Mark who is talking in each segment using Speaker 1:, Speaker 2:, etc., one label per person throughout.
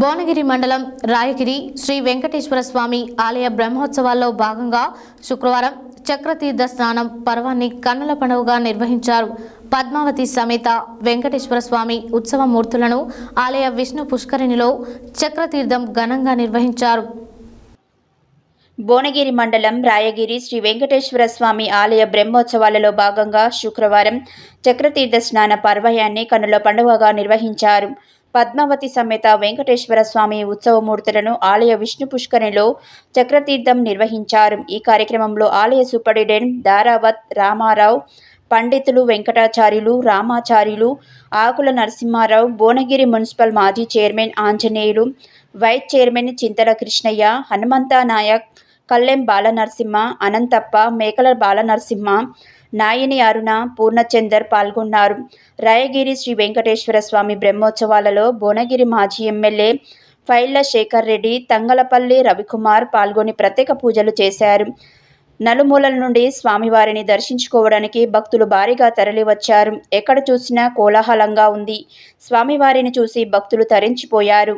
Speaker 1: భువనగిరి మండలం రాయగిరి శ్రీ వెంకటేశ్వర స్వామి ఆలయ బ్రహ్మోత్సవాల్లో భాగంగా శుక్రవారం చక్రతీర్థ స్నానం పర్వాన్ని కన్నుల పండుగగా నిర్వహించారు. పద్మావతి సమేత వెంకటేశ్వర స్వామి ఉత్సవ మూర్తులను ఆలయ విష్ణు పుష్కరిణిలో చక్రతీర్థం ఘనంగా నిర్వహించారు.
Speaker 2: భువనగిరి మండలం రాయగిరి శ్రీ వెంకటేశ్వర స్వామి ఆలయ బ్రహ్మోత్సవాలలో భాగంగా శుక్రవారం చక్రతీర్థ స్నాన పర్వయాన్ని కన్నుల పండుగగా నిర్వహించారు. పద్మావతి సమేత వెంకటేశ్వర స్వామి ఉత్సవమూర్తులను ఆలయ విష్ణు పుష్కరిణిలో చక్రతీర్థం నిర్వహించారు. ఈ కార్యక్రమంలో ఆలయ సూపరింటెండెంట్ దారావత్ రామారావు పండితులు వెంకటాచార్యులు రామాచార్యులు ఆకుల నరసింహారావు భువనగిరి మున్సిపల్ మాజీ chairman Anjaneyulu vice chairman Chintala Krishnaiah Hanumantha Nayak Kallem Balanarasimha Anantappa Mekala Balanarasimha Nayani అరుణ పూర్ణచందర్ పాల్గొన్నారు. రాయగిరి శ్రీ వెంకటేశ్వర స్వామి బ్రహ్మోత్సవాలలో భువనగిరి మాజీ ఎమ్మెల్యే ఫైళ్ళ శేఖర్ రెడ్డి తంగలపల్లి రవికుమార్ పాల్గొని ప్రత్యేక పూజలు చేశారు. నలుమూలల నుండి స్వామివారిని దర్శించుకోవడానికి భక్తులు భారీగా తరలివచ్చారు. ఎక్కడ చూసినా కోలాహలంగా ఉంది. స్వామివారిని చూసి భక్తులు తరించిపోయారు.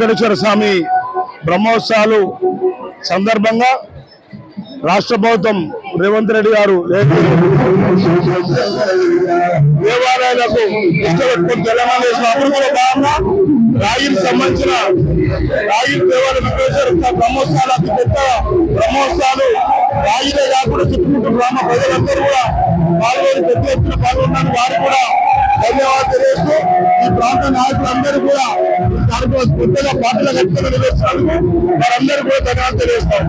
Speaker 3: వెంకటేశ్వర స్వామి బ్రహ్మోత్సవాలు సందర్భంగా రాష్ట్ర ప్రభుత్వం రేవంత్ రెడ్డి గారు దేవాలయాలకు ఇష్టపెట్టుకుని తెలంగాణ దేశం అభివృద్ధిలో భాగంగా సంబంధించిన రాయి దేవాలయ వెంకటేశ్వర బ్రహ్మోత్సవాలు అతి పెద్ద బ్రహ్మోత్సవాలు రాయిలే కాకుండా చుట్టుముట్టు గ్రామ ప్రజలందరూ కూడా పాల్గొని పెద్ద ఎత్తున పాల్గొన్నాను వారు కూడా ధన్యవాదాలు తెలియజేస్తూ ఈ ప్రాంత నాయకులందరూ కూడా ఈ కార్యక్రమం పెద్దగా పాటలు కట్టుకుని నిర్వహిస్తున్నందుకు వారందరూ కూడా ధన్యవాదాలు తెలియజేస్తాం